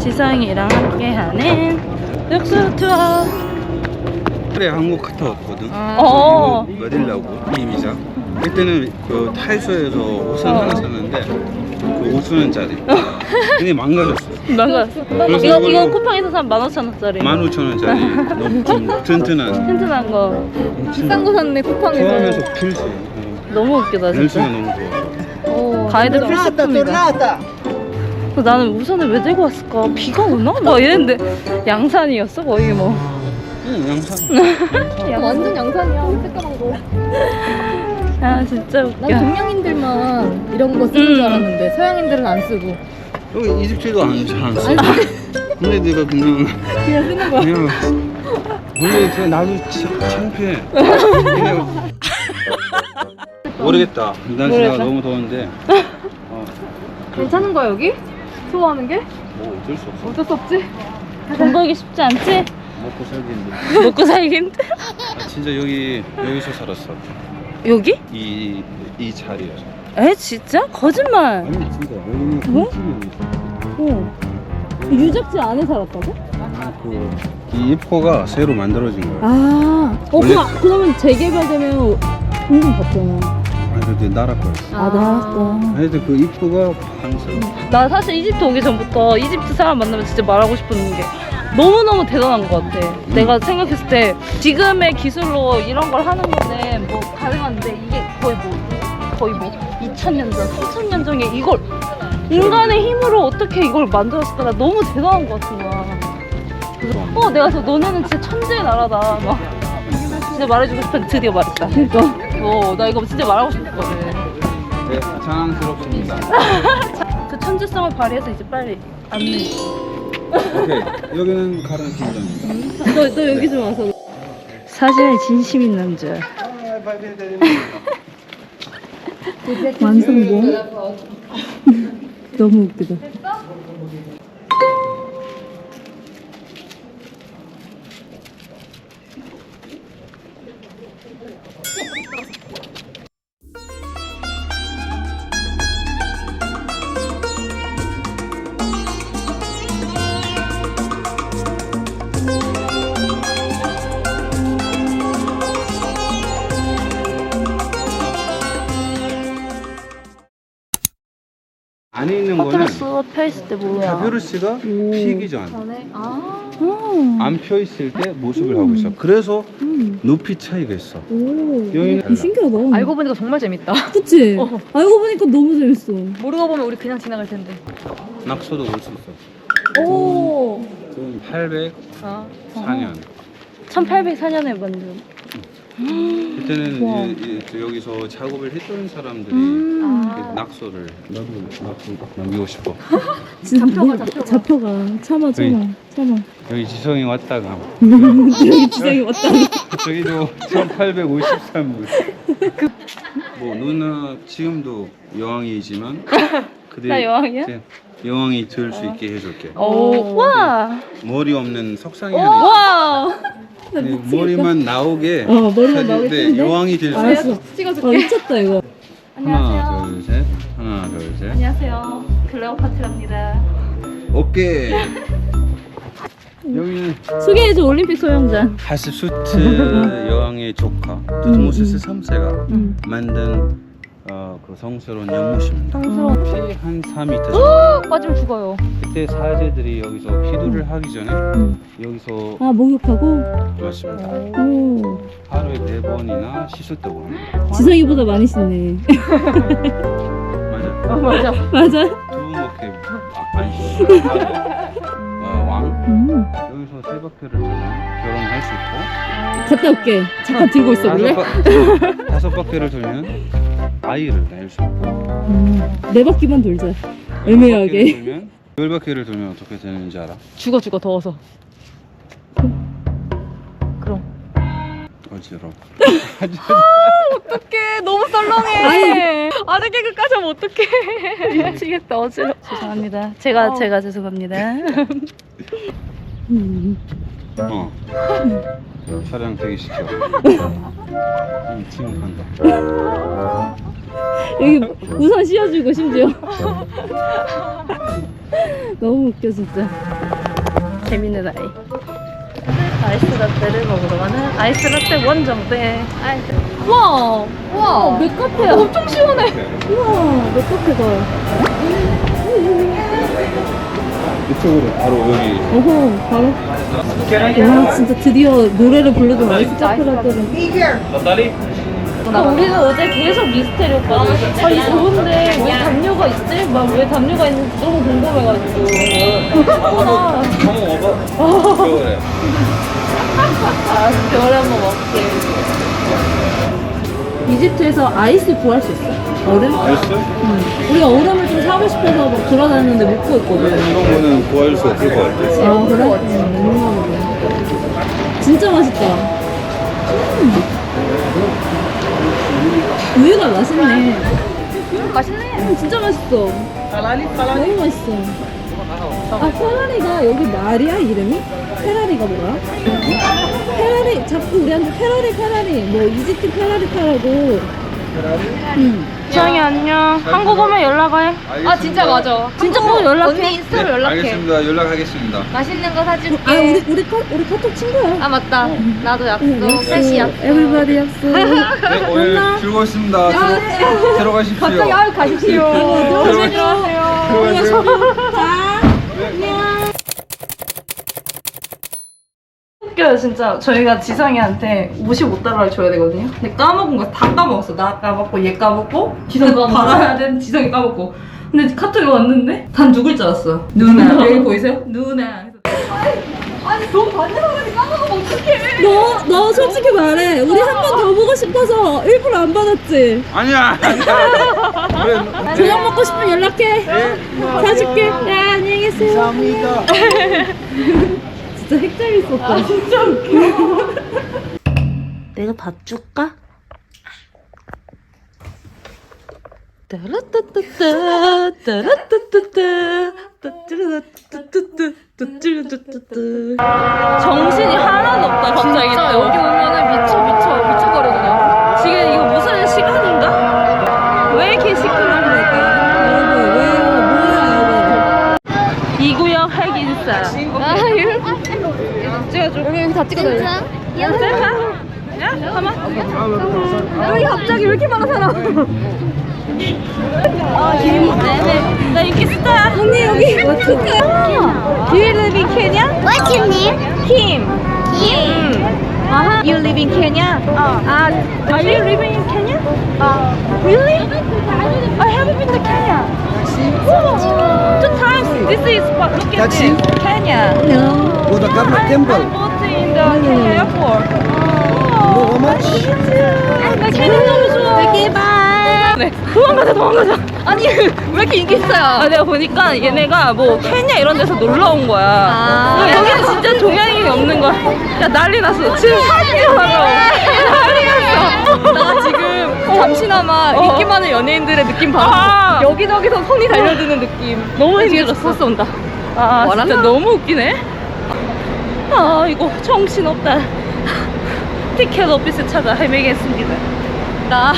지성이랑 함께하는 육수 투어. 그래 한국 갔다 왔거든. 어. 이거 어딜라고 이미자. 그때는 그 타이소에서 옷을 하나 샀는데 그 5천 원짜리. 근데 망가졌어. 망가졌어. 그래서 이거 이걸로- 이거 쿠팡에서 산 15,000원짜리. 15,000원짜리 너무 좀 튼튼한. 튼튼한 거. 비싼 거 샀네 쿠팡에서. 좋아하면서 필수. 어. 너무 웃기다 진짜. 너무 좋아. 어. 가이드 필수품이다. 나는 우산을 왜 들고 왔을까? 비가 오나? 막 이랬는데 양산이었어 거의 뭐. 응 양산. 야, 완전 양산이야. 새까만 거. 아 진짜 난 웃겨. 동양인들만 이런 거 쓰는 음. 줄 알았는데 서양인들은 안 쓰고. 여기 이집트도 안안 써. 근데 내가 그냥 그냥 쓰는 거야. 그냥 원래 그 나도 참- 창피해. 그냥 모르겠다. 날씨가 모르겠어? 너무 더운데. 어, 괜찮은 거야 여기? 투어하는 게? 뭐 어쩔 수 없어. 어쩔 수 없지. 돈 벌기 쉽지 않지? 먹고 살기인데. 먹고 살기 힘들. 아, 진짜 여기 여기서 살았어. 여기? 이 이 자리에서. 에 진짜? 거짓말. 아니 진짜 여기는 뭐? 어. 유적지 안에 살았다고? 그이 입구가 새로 만들어진 거야. 아. 어 원래- 그, 그러면 재개발되면 공금 받잖아. 나라 거였어. 아 나왔어. 하여튼 그 입구가 반스러워. 나 사실 이집트 오기 전부터 이집트 사람 만나면 진짜 말하고 싶은 게 너무너무 대단한 것 같아. 내가 생각했을 때 지금의 기술로 이런 걸 하는 거는 뭐 가능한데 이게 거의 뭐 거의 뭐 2000년 전, 3000년 전에 이걸 인간의 힘으로 어떻게 이걸 만들었을까 나 너무 대단한 것 같은 거야. 그래서 어 내가 저 너네는 진짜 천재의 나라다 막 진짜 말해주고 싶은데 드디어 말했다. 그러니까 어나 이거 진짜 말하고 싶었거든. 네, 자랑스럽습니다. 그 천재성을 발휘해서 이제 빨리 안내. 오케이 여기는 가른 팀장입니다. 너, 너 여기 좀 와서. 사진에 진심인 남자. 완성본. 너무 웃기다. 안에 있는 거는 퍼트러스 펴있을 때 뭐야? 가비루스가 피기 전. 전에 아. 음. 안 펴 있을 때 모습을 하고 있어. 그래서 높이 차이가 있어. 여기는 달라. 신기하다. 알고 보니까 정말 재밌다. 그치? 알고 보니까 너무 재밌어. 모르고 보면 우리 그냥 지나갈 텐데. 낙서도 올 수 있어. 오. 그건 804년. 아. 1804년에 만든. 그때는 와. 이제, 이제 여기서 작업을 했던 사람들이 음. 아. 낙서를 나도 낙서 남기고 싶어. 진짜 잡혀가, 뭐- 잡혀가. 잡혀가. 참아, 참아. 참아. 여기 지성이 왔다가 여기 지장이 왔다. 저기도 1853년. 뭐 누나 지금도 여왕이지만 그대 나 여왕이야? 이제 여왕이 될수 있게 해줄게. 오, 와. 머리 없는 석상이 하나 와. 있어. 네, 머리만 나오게. 어, 머리만 나오게 네? 여왕이 될수 있어. 알았어. 찍어줄게. 어, 미쳤다, 이거. 하나 둘 셋. 하나 둘 셋. 안녕하세요. 클레오파트라입니다. 오케이. 여기는 소개해줘, 올림픽 소형전. 하스수트 여왕의 조카 두트모시스 3세가 응. 만든 어, 그 성스러운 연못입니다. 성스러운. 피한 4m 정도. 빠지면 죽어요. 그때 사제들이 여기서 기도를 하기 전에 응. 여기서 아, 목욕하고? 맞습니다. 오. 하루에 네 번이나 씻었다고 합니다. 지성이보다 많이 씻네. 맞아. 맞아. 맞아? 두 번밖에 아, 안 씻었어요. 어, 왕 음. 여기서 세 바퀴를 돌면 결혼할 수 있고 갔다 올게. 잠깐 들고 있어 볼래? 다섯, 바, 다섯 바퀴를 돌면 아이를 낳을 수 있고 음, 네 바퀴만 돌자. 애매하게. 돌면 열 바퀴를 돌면 어떻게 되는지 알아? 죽어 죽어 더워서. 그럼. 어지러워. 어떡해 너무 썰렁해. 아재 개그까지 하면 어떡해. 미치겠다 어지러. 죄송합니다. 제가 어. 제가 죄송합니다. 음. 어. 차량 대기시켜. 응, 지금 간다. 여기 우산 씌워주고 심지어. 너무 웃겨 진짜. 재밌는 아이. 아이스 라떼를 먹으러 가는 아이스 라떼 원정대. 와, 와, 맥카페야. 엄청 시원해. 우와, 맥카페다. 이쪽으로 바로 여기. 오호, 바로. 와, 진짜 드디어 노래를 부르던 아이스 카페라떼는. 아, 우리는 어제 계속 미스테리였거든. 아, 이 좋은데 왜 담요가 있지? 막 왜 담요가 있는지 너무 궁금해가지고. 하구나. 한번 먹어. 그래. 아, 겨울에 한번 먹게. 이집트에서 아이스 구할 수 있어? 얼음? 알았어? 응. 우리가 얼음을 좀 사고 싶어서 막 돌아다녔는데 못 구했거든. 이런 거는 구할 수 없을 것 같아. 아, 그래? 응. 진짜 맛있다. 음. 우유가 맛있네. 맛있네. 음, 진짜 맛있어. 너무 맛있어. 아, 페라리가 여기 말이야, 이름이? 페라리가 뭐야? 페라리, 자꾸 우리한테 페라리, 페라리, 뭐, 이집트 페라리 페라고. 응. 지영이 안녕. 한국 오면 연락해. 아 진짜 맞아. 진짜 꼭 연락해. 언니 인스타로 연락해. 네, 알겠습니다. 연락하겠습니다. 맛있는 거 사줄게. 아, 우리, 우리, 카, 우리 카톡 친구야. 아, 맞다. 나도 약속. 응, 셋이 약속. 에브리바디 약속. 네, 오늘 즐거웠습니다. 들어, 들어가십시오. 갑자기 아유 가십시오. 들어가세요. 웃겨요 진짜. 저희가 지성이한테 55달러를 줘야 되거든요. 근데 까먹은 거 다 까먹었어. 나 까먹고 얘 까먹고 지성 받아야 되는 지성이 까먹고. 근데 카톡이 왔는데 단 누굴 줄 알았어? 누나. 여기 보이세요? 누나. 아니 너무 반대하더니 까먹으면 어떡해. 너, 너 솔직히 말해. 우리 한 번 더 보고 싶어서 일부러 안 받았지? 아니야. 아니야. 그래. 저녁 먹고 싶으면 연락해. 사줄게. 네 안녕히 계세요. 감사합니다. 진짜 핵재밌 있었다. 아, 진짜 웃겨. 내가 밥 줄까? 따라따따따 따라따따따 찍어줘요. 야, 야, 가만. 여기 갑자기 왜 이렇게 많아 사람? 아, 김. 나 인기 스타. 언니 여기 어떡해? Do you live in Kenya? What's your name? Kim. Kim. Uh-huh. You live in Kenya? Uh, uh, are you living in Kenya? Uh, really? I haven't been to Kenya. Oh, two times. This is what look at this. Kenya. No. Go the I, temple. I bought in the Kenya airport. know how much? nice to meet you. 나 Kenya 너무 좋아. 이렇게 봐. 네. 도망가자, 도망가자. 아니 왜 이렇게 인기 있어요? 아, 내가 보니까 얘네가 뭐 케냐 이런 데서 놀러 온 거야. 아. 근데 여기는 진짜 동양인이 없는 거야. 야 난리 났어. 지금 사진 찍어달라고. 난리 났어. 나 지금 잠시나마 어. 인기 많은 연예인들의 느낌 받았어. 아. 여기저기서 손이 달려드는 느낌. 너무 힘들었어. 버스 온다. 아? 진짜 너무 웃기네. 아 이거 정신 없다. 티켓 오피스 찾아 헤매겠습니다. 나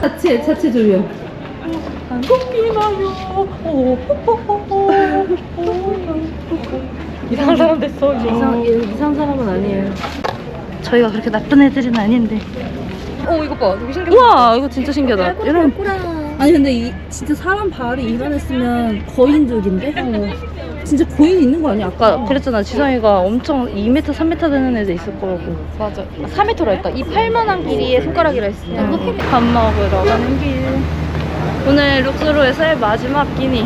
자체 자체 조명. 꽃피나요. 이상한 사람 됐어. 이상 이상 사람은 아니에요. 저희가 그렇게 나쁜 애들은 아닌데. 어 이거 봐. 되게 신기해. 우와 이거 진짜 신기하다. 이런 아니 근데 이 진짜 사람 발이 이만했으면 거인족인데? 진짜 거인 있는 거 아니야? 아까 그랬잖아 지성이가 엄청 2m 3m 되는 애들 있을 거라고. 맞아. 4m로 했다. 이 팔만한 길이의 손가락이라 했어. 밥 먹으러 가는 길. 오늘 룩스로에서의 마지막 끼니.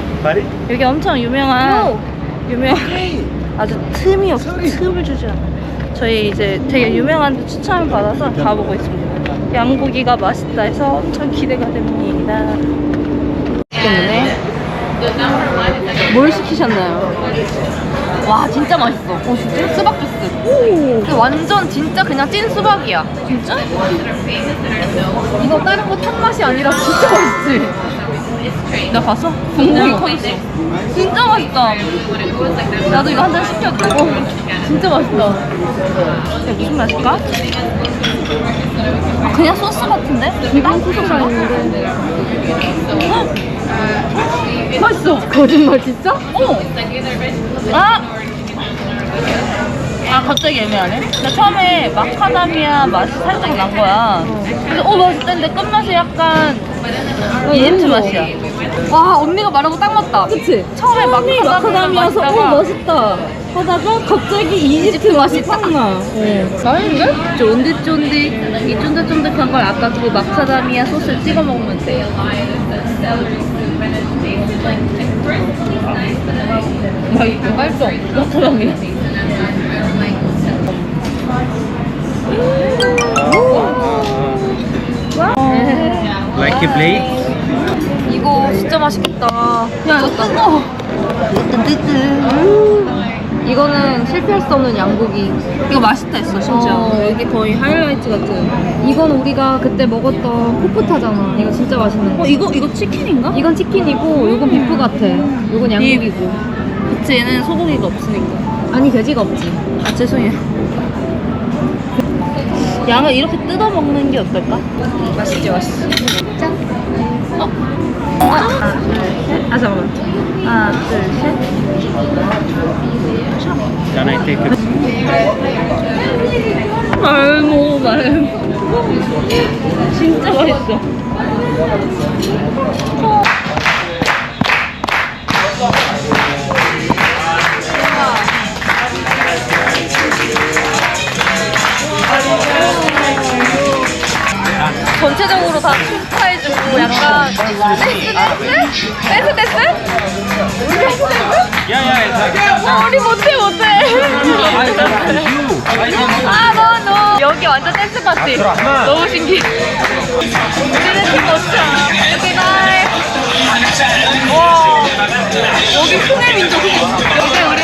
여기 엄청 유명한 유명 아주 틈이 없어 틈을 주지 않아. 저희 이제 되게 유명한 데 추천을 받아서 가보고 있습니다. 양고기가 맛있다 해서 엄청 기대가 됩니다. 때문에 뭘 시키셨나요? 와 진짜 맛있어. 오 진짜? 수박 주스. 근데 완전 진짜 그냥 찐 수박이야. 진짜? 이거 다른 거 탄 맛이 아니라 진짜 맛있지. 나 봤어? 국물이 터 있어. 진짜 맛있다. 나도 이거 한 잔 시켜줘. 어, 진짜 맛있다. 이게 무슨 맛일까? 아, 그냥 소스 같은데? 그냥 소스가 있는데. 맛있어. 거짓말 진짜? 어. 아. 아 갑자기 애매하네. 나 처음에 마카다미아 맛이 살짝 난 거야. 그래서 어 맛있다는데 끝맛이 약간 이집트 맛이야. 와 언니가 거딱 맞다. 그치? 처음에 마카다미아서 마카다미아서, 어 어, 맛있다. 하다가 갑자기 이집트 맛이 딱 나. 맛있는데? 쫀득쫀득 이 쫀득쫀득한 걸 아까 그 마카다미아 소스를 찍어 먹으면 돼. 맛있어. 맛있어. 마카다미아. A plate? 이거 진짜 맛있겠다. 야 이거 뜨거. 이거는 실패할 수 없는 양고기. 이거 맛있다 했어 심지어. 어, 여기 거의 하이라이트 같은. 이건 우리가 그때 먹었던 코프타잖아. 이거 진짜 맛있는 거. 어 이거 이거 치킨인가? 이건 치킨이고, 이건 비프 같아. 이건 양고기고. 그치 얘는 소고기가 없으니까. 아니 돼지가 없지. 아 죄송해요. 양을 이렇게 뜯어 먹는 게 어떨까? 맛있지, 맛있지. 어? 하나, 둘, 셋. 아 잠깐만. 하나, 둘, 셋. Can I take 말모 말. 진짜 맛있어. 전체적으로 다 축하해주고 약간 댄스 댄스? 댄스 댄스? 우리 댄스 어, 우리 못해 못해. 아, 너, 너. 여기 완전 댄스 파티. 너무 신기해. 우리는 팀 멋져. 여기 날. 와. 여기 풍의 민족이. 여기 우리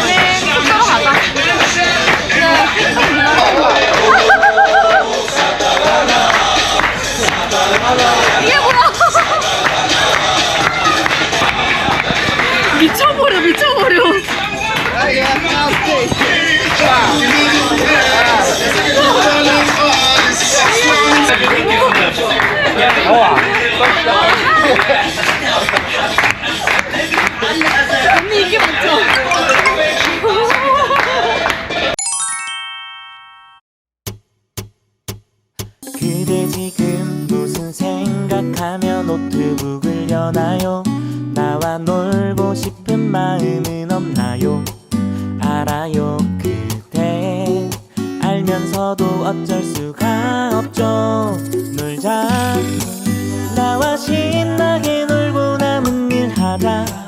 미쳐버려, 미쳐버려. 언니 이게 뭐죠? 노트북을 여나요? 나와 놀고 싶은 마음은 없나요? 알아요 그대. 알면서도 어쩔 수가 없죠. 놀자. 나와 신나게 놀고 남은 일 하자.